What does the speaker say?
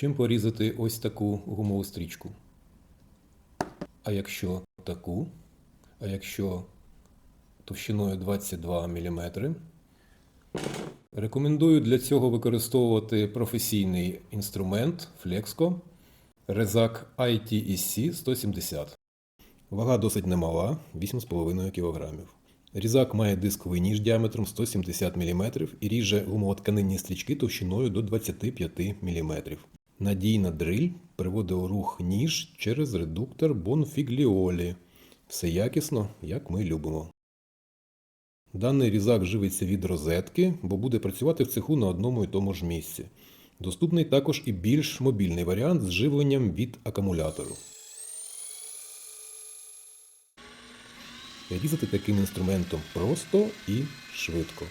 Чим порізати ось таку гумову стрічку? А якщо таку? А якщо товщиною 22 мм? Рекомендую для цього використовувати професійний інструмент Flexco Резак ITEC 170. Вага досить немала 8,5 кг. Різак має дисковий ніж діаметром 170 мм і ріже гумово-тканинні стрічки товщиною до 25 мм. Надійна дриль приводить у рух ніж через редуктор Bonfiglioli. Все якісно, як ми любимо. Даний різак живиться від розетки, бо буде працювати в цеху на одному і тому ж місці. Доступний також і більш мобільний варіант з живленням від акумулятору. Різати таким інструментом просто і швидко.